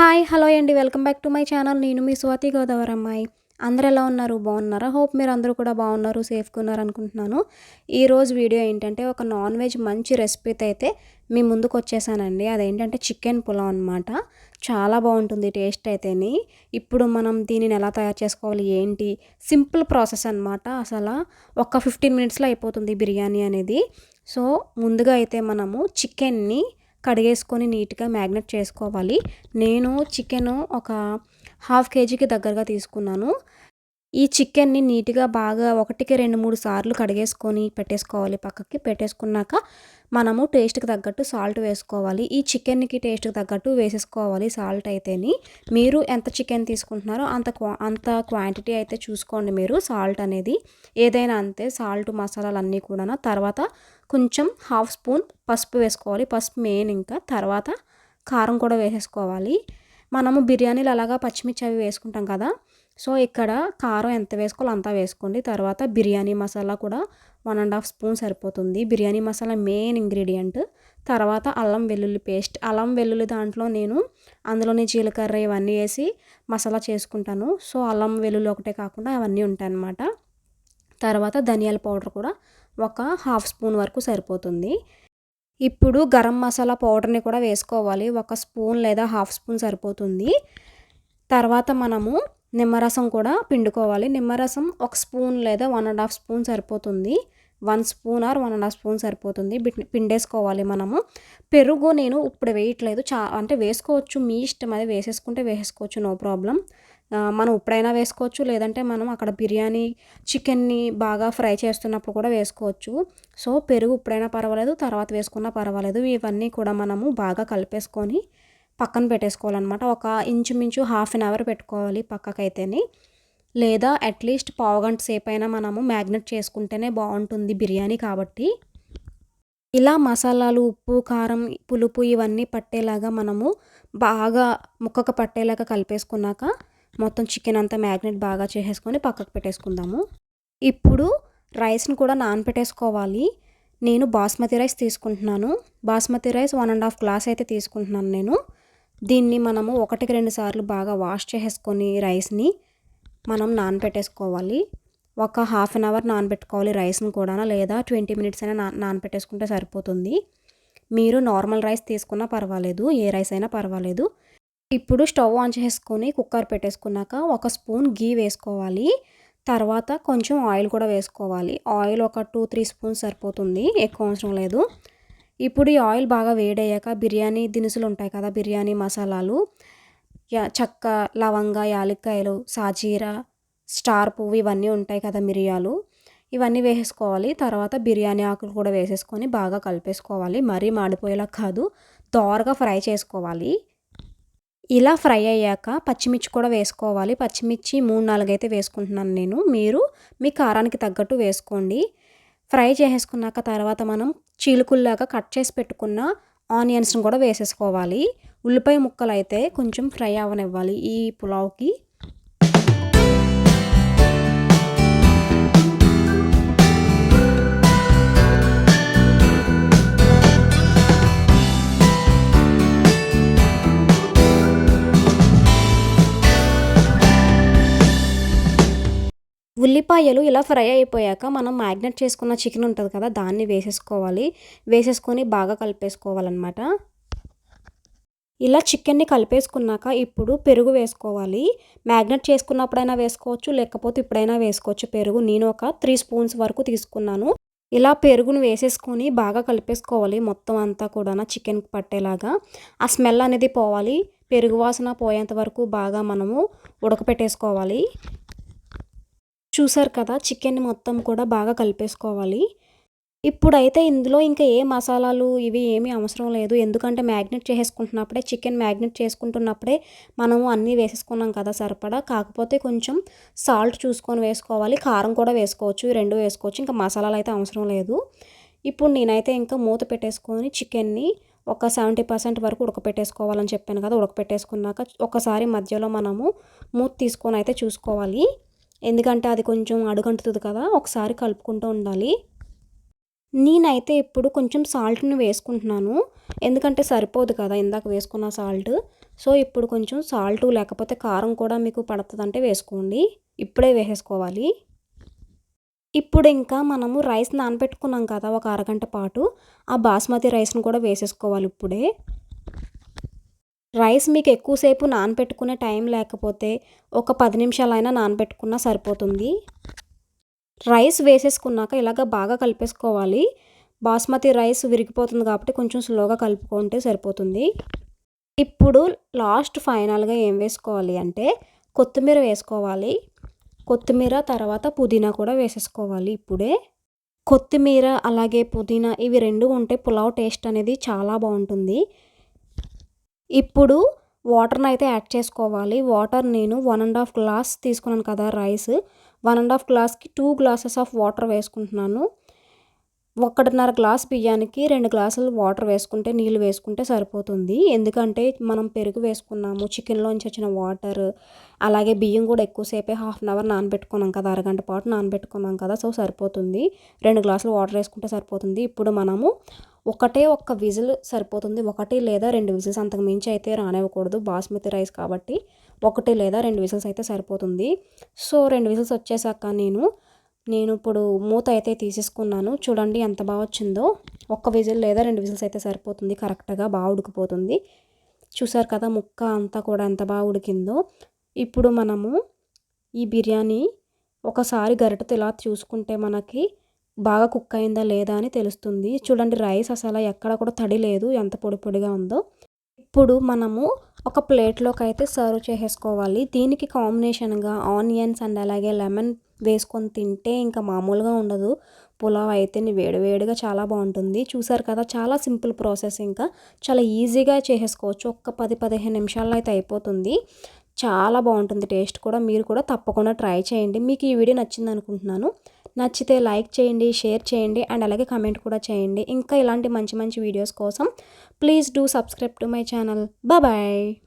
Hi hello అండి. Welcome back to my channel. నేను మీ స్వాతి గోదావరి అమ్మాయి అందరు ఎలా ఉన్నారు? బాగున్నారా? హోప్ మీరు అందరూ కూడా బాగున్నారు సేఫ్గా ఉన్నారు అనుకుంటున్నాను. ఈరోజు వీడియో ఏంటంటే ఒక నాన్ వెజ్ మంచి రెసిపీతో అయితే మీ ముందుకు వచ్చేసానండి. అదేంటంటే చికెన్ పులావ్ అనమాట చాలా బాగుంటుంది టేస్ట్ అయితేని. ఇప్పుడు మనం దీనిని ఎలా తయారు చేసుకోవాలి? ఏంటి? సింపుల్ ప్రాసెస్ అనమాట అసలు ఒక ఫిఫ్టీన్ మినిట్స్లో అయిపోతుంది బిర్యానీ అనేది. సో ముందుగా అయితే మనము చికెన్ని కడిగేసుకొని నీట్గా మ్యాగ్నెట్ చేసుకోవాలి. నేను చికెను ఒక హాఫ్ కేజీకి దగ్గరగా తీసుకున్నాను. ఈ చికెన్ని నీట్గా బాగా ఒకటికి రెండు మూడు సార్లు కడిగేసుకొని పెట్టేసుకోవాలి పక్కకి. పెట్టేసుకున్నాక మనము టేస్ట్కి తగ్గట్టు సాల్ట్ వేసుకోవాలి. ఈ చికెన్కి టేస్ట్కి తగ్గట్టు వేసేసుకోవాలి సాల్ట్ అయితేని. మీరు ఎంత చికెన్ తీసుకుంటున్నారో అంత క్వా అంత క్వాంటిటీ అయితే చూసుకోండి మీరు సాల్ట్ అనేది. ఏదైనా అంతే సాల్ట్ మసాలాలు అన్నీ కూడా తర్వాత కొంచెం హాఫ్ స్పూన్ పసుపు వేసుకోవాలి. పసుపు మెయిన్ ఇంకా. తర్వాత కారం కూడా వేసేసుకోవాలి. మనము బిర్యానీలు అలాగా పచ్చిమిర్చి అవి వేసుకుంటాం కదా. సో ఇక్కడ కారం ఎంత వేసుకోవాలో అంతా వేసుకోండి. తర్వాత బిర్యానీ మసాలా కూడా వన్ అండ్ హాఫ్ స్పూన్ సరిపోతుంది. Biryani masala main ingredient. తర్వాత అల్లం వెల్లుల్లి పేస్ట్. అల్లం వెల్లుల్లి దాంట్లో నేను అందులోనే జీలకర్ర ఇవన్నీ వేసి మసాలా చేసుకుంటాను. సో అల్లం వెల్లుల్లి ఒకటే కాకుండా అవన్నీ ఉంటాయి అన్నమాట తర్వాత ధనియాల పౌడర్ కూడా ఒక హాఫ్ స్పూన్ వరకు సరిపోతుంది. ఇప్పుడు గరం మసాలా పౌడర్ని కూడా వేసుకోవాలి. ఒక స్పూన్ లేదా హాఫ్ స్పూన్ సరిపోతుంది. తర్వాత మనము నిమ్మరసం కూడా పిండుకోవాలి. నిమ్మరసం ఒక స్పూన్ లేదా వన్ అండ్ హాఫ్ స్పూన్ సరిపోతుంది. One spoon or one and half spoon సరిపోతుంది. పిండేసుకోవాలి మనము. పెరుగు నేను ఇప్పుడు వేయట్లేదు. చా అంటే వేసుకోవచ్చు. మీ ఇష్టం అది వేసేసుకుంటే వేసేసుకోవచ్చు. No problem. మనం ఇప్పుడైనా వేసుకోవచ్చు. లేదంటే మనం అక్కడ బిర్యానీ చికెన్ని బాగా ఫ్రై చేస్తున్నప్పుడు కూడా వేసుకోవచ్చు. సో పెరుగు ఇప్పుడైనా పర్వాలేదు. తర్వాత వేసుకున్నా పర్వాలేదు. ఇవన్నీ కూడా మనము బాగా కలిపేసుకొని పక్కన పెట్టేసుకోవాలన్నమాట. ఒక ఇంచుమించు హాఫ్ అన్ అవర్ పెట్టుకోవాలి పక్కకైతేనే. లేదా అట్లీస్ట్ పావుగంట సేపు అయినా మనము మ్యాగ్నెట్ చేసుకుంటేనే బాగుంటుంది బిర్యానీ కాబట్టి. ఇలా మసాలాలు ఉప్పు కారం పులుపు ఇవన్నీ పట్టేలాగా మనము బాగా ముక్కకు పట్టేలాగా కలిపేసుకున్నాక మొత్తం చికెన్ అంతా మ్యాగ్నెట్ బాగా చేసేసుకొని పక్కకు పెట్టేసుకుందాము. ఇప్పుడు రైస్ని కూడా నానపెట్టేసుకోవాలి. నేను బాస్మతి రైస్ తీసుకుంటున్నాను. Basmati rice one and half glass అయితే తీసుకుంటున్నాను నేను. దీన్ని మనము ఒకటికి రెండు సార్లు బాగా వాష్ చేసేసుకొని రైస్ని మనం నానపెట్టేసుకోవాలి. ఒక హాఫ్ అన్ అవర్ నానబెట్టుకోవాలి రైస్ని కూడా లేదా ట్వంటీ మినిట్స్ అయినా నా నానపెట్టేసుకుంటే సరిపోతుంది. మీరు నార్మల్ రైస్ తీసుకున్నా పర్వాలేదు ఏ రైస్ అయినా పర్వాలేదు. ఇప్పుడు స్టవ్ ఆన్ చేసుకొని కుక్కర్ పెట్టేసుకున్నాక ఒక స్పూన్ గీ వేసుకోవాలి. తర్వాత కొంచెం ఆయిల్ కూడా వేసుకోవాలి. ఆయిల్ ఒక టూ త్రీ స్పూన్స్ సరిపోతుంది ఎక్కువ అవసరం లేదు. ఇప్పుడు ఈ ఆయిల్ బాగా వేడయ్యాక బిర్యానీ దినుసులు ఉంటాయి కదా బిర్యానీ మసాలాలు. చక్క లవంగ యాలక్కాయలు సాజీరా స్టార్ పువ్వు ఇవన్నీ ఉంటాయి కదా మిరియాలు. ఇవన్నీ వేసేసుకోవాలి. తర్వాత బిర్యానీ ఆకులు కూడా వేసేసుకొని బాగా కలిపేసుకోవాలి. మరీ మాడిపోయేలా కాదు దోరగా ఫ్రై చేసుకోవాలి. ఇలా ఫ్రై అయ్యాక పచ్చిమిర్చి కూడా వేసుకోవాలి. పచ్చిమిర్చి మూడు నాలుగు అయితే వేసుకుంటున్నాను నేను. మీరు మీ కారానికి తగ్గట్టు వేసుకోండి. ఫ్రై చేసేసుకున్నాక తర్వాత మనం చీలుకుల్లాగా కట్ చేసి పెట్టుకున్న ఆనియన్స్ని కూడా వేసేసుకోవాలి. ఉల్లిపాయ ముక్కలు అయితే కొంచెం ఫ్రై అవ్వనివ్వాలి ఈ పులావ్కి. ఉల్లిపాయలు ఇలా ఫ్రై అయిపోయాక మనం మ్యాగ్నెట్ చేసుకున్న చికెన్ ఉంటుంది కదా దాన్ని వేసేసుకోవాలి. వేసేసుకొని బాగా కలిపేసుకోవాలన్నమాట. ఇలా చికెన్ని కలిపేసుకున్నాక ఇప్పుడు పెరుగు వేసుకోవాలి. మ్యాగ్నెట్ చేసుకున్నప్పుడైనా వేసుకోవచ్చు లేకపోతే ఇప్పుడైనా వేసుకోవచ్చు పెరుగు. నేను ఒక త్రీ స్పూన్స్ వరకు తీసుకున్నాను. ఇలా పెరుగును వేసేసుకొని బాగా కలిపేసుకోవాలి మొత్తం అంతా కూడా చికెన్కి పట్టేలాగా. ఆ స్మెల్ అనేది పోవాలి. పెరుగు వాసన పోయేంత వరకు బాగా మనము ఉడకపెట్టేసుకోవాలి. చూసారు కదా చికెన్ మొత్తం కూడా బాగా కలిపేసుకోవాలి. ఇప్పుడైతే ఇందులో ఇంకా ఏ మసాలాలు ఇవి ఏమీ అవసరం లేదు. ఎందుకంటే మ్యాగ్నెట్ చేసేసుకుంటున్నప్పుడే చికెన్ మ్యాగ్నెట్ చేసుకుంటున్నప్పుడే మనము అన్నీ వేసేసుకున్నాం కదా సరిపడా. కాకపోతే కొంచెం సాల్ట్ చూసుకొని వేసుకోవాలి. కారం కూడా వేసుకోవచ్చు. రెండు వేసుకోవచ్చు. ఇంకా మసాలాలు అయితే అవసరం లేదు. ఇప్పుడు నేనైతే ఇంకా మూత పెట్టేసుకొని చికెన్ని ఒక సెవెంటీ పర్సెంట్ వరకు ఉడకపెట్టేసుకోవాలని చెప్పాను కదా ఉడకపెట్టేసుకున్నాక ఒకసారి మధ్యలో మనము మూత తీసుకొని అయితే చూసుకోవాలి. ఎందుకంటే అది కొంచెం అడుగంటుతుంది కదా ఒకసారి కలుపుకుంటూ ఉండాలి. నేనైతే ఇప్పుడు కొంచెం సాల్ట్ని వేసుకుంటున్నాను. ఎందుకంటే సరిపోదు కదా ఇందాక వేసుకున్న సాల్ట్. సో ఇప్పుడు కొంచెం సాల్ట్ లేకపోతే కారం కూడా మీకు పడుతుందంటే వేసుకోండి. ఇప్పుడే వేసేసుకోవాలి. ఇప్పుడు ఇంకా మనము రైస్ నానబెట్టుకున్నాం కదా ఒక అరగంట పాటు. ఆ బాస్మతి రైస్ని కూడా వేసేసుకోవాలి ఇప్పుడే. రైస్ మీకు ఎక్కువసేపు నానబెట్టుకునే టైం లేకపోతే ఒక పది నిమిషాలైనా నానబెట్టుకున్నా సరిపోతుంది. రైస్ వేసేసుకున్నాక ఇలాగ బాగా కలిపేసుకోవాలి. బాస్మతి రైస్ విరిగిపోతుంది కాబట్టి కొంచెం స్లోగా కలుపుకుంటే సరిపోతుంది. ఇప్పుడు లాస్ట్ ఫైనల్గా ఏం వేసుకోవాలి అంటే కొత్తిమీర వేసుకోవాలి. కొత్తిమీర తర్వాత పుదీనా కూడా వేసేసుకోవాలి ఇప్పుడే. కొత్తిమీర అలాగే పుదీనా ఇవి రెండు ఉంటే పులావ్ టేస్ట్ అనేది చాలా బాగుంటుంది. ఇప్పుడు వాటర్ని అయితే యాడ్ చేసుకోవాలి. వాటర్ నేను వన్ అండ్ హాఫ్ గ్లాస్ తీసుకున్నాను కదా రైస్ వన్ అండ్ హాఫ్ గ్లాస్కి టూ గ్లాసెస్ ఆఫ్ వాటర్ వేసుకుంటున్నాను. ఒకటిన్నర గ్లాస్ బియ్యానికి రెండు గ్లాసులు వాటర్ వేసుకుంటే నీళ్ళు వేసుకుంటే సరిపోతుంది. ఎందుకంటే మనం పెరుగు వేసుకున్నాము చికెన్లోంచి వచ్చిన వాటర్ అలాగే బియ్యం కూడా ఎక్కువసేపే హాఫ్ అన్ అవర్ నానబెట్టుకున్నాం కదా అరగంట పాటు నానబెట్టుకున్నాం కదా సో సరిపోతుంది. రెండు గ్లాసులు వాటర్ వేసుకుంటే సరిపోతుంది. ఇప్పుడు మనము ఒకటే ఒక్క విజిల్ సరిపోతుంది. ఒకటి లేదా రెండు విజిల్స్ అంతకు మించి అయితే రానివ్వకూడదు. బాస్మతి రైస్ కాబట్టి ఒకటి లేదా రెండు విజిల్స్ అయితే సరిపోతుంది. సో రెండు విజిల్స్ వచ్చేసాక నేను నేను ఇప్పుడు మూత అయితే తీసేసుకున్నాను. చూడండి ఎంత బాగా వచ్చిందో. ఒక్క విజిల్ లేదా రెండు విజిల్స్ అయితే సరిపోతుంది. కరెక్ట్గా బాగా ఉడికిపోతుంది. చూసారు కదా ముక్క అంతా కూడా ఎంత బాగా ఉడికిందో. ఇప్పుడు మనము ఈ బిర్యానీ ఒకసారి గరిటతో ఇలా చూసుకుంటే మనకి బాగా కుక్ అయిందా లేదా అని తెలుస్తుంది. చూడండి రైస్ అసలు ఎక్కడ కూడా తడి లేదు ఎంత పొడి పొడిగా ఉందో. ఇప్పుడు మనము ఒక ప్లేట్లోకి అయితే సర్వ్ చేసేసుకోవాలి. దీనికి కాంబినేషన్గా ఆనియన్స్ అండ్ అలాగే లెమన్ వేసుకొని తింటే ఇంకా మామూలుగా ఉండదు. పులావ్ అయితే వేడివేడిగా చాలా బాగుంటుంది. చూసారు కదా చాలా సింపుల్ ప్రాసెస్ ఇంకా. చాలా ఈజీగా చేసేసుకోవచ్చు. ఒక్క పది పదిహేను నిమిషాల్లో అయితే అయిపోతుంది. చాలా బాగుంటుంది టేస్ట్ కూడా. మీరు కూడా తప్పకుండా ట్రై చేయండి. మీకు ఈ వీడియో నచ్చింది అనుకుంటున్నాను. నచ్చితే లైక్ చేయండి షేర్ చేయండి అండ్ అలాగే కమెంట్ కూడా చేయండి. ఇంకా ఇలాంటి మంచి మంచి వీడియోస్ కోసం please do subscribe to my channel. Bye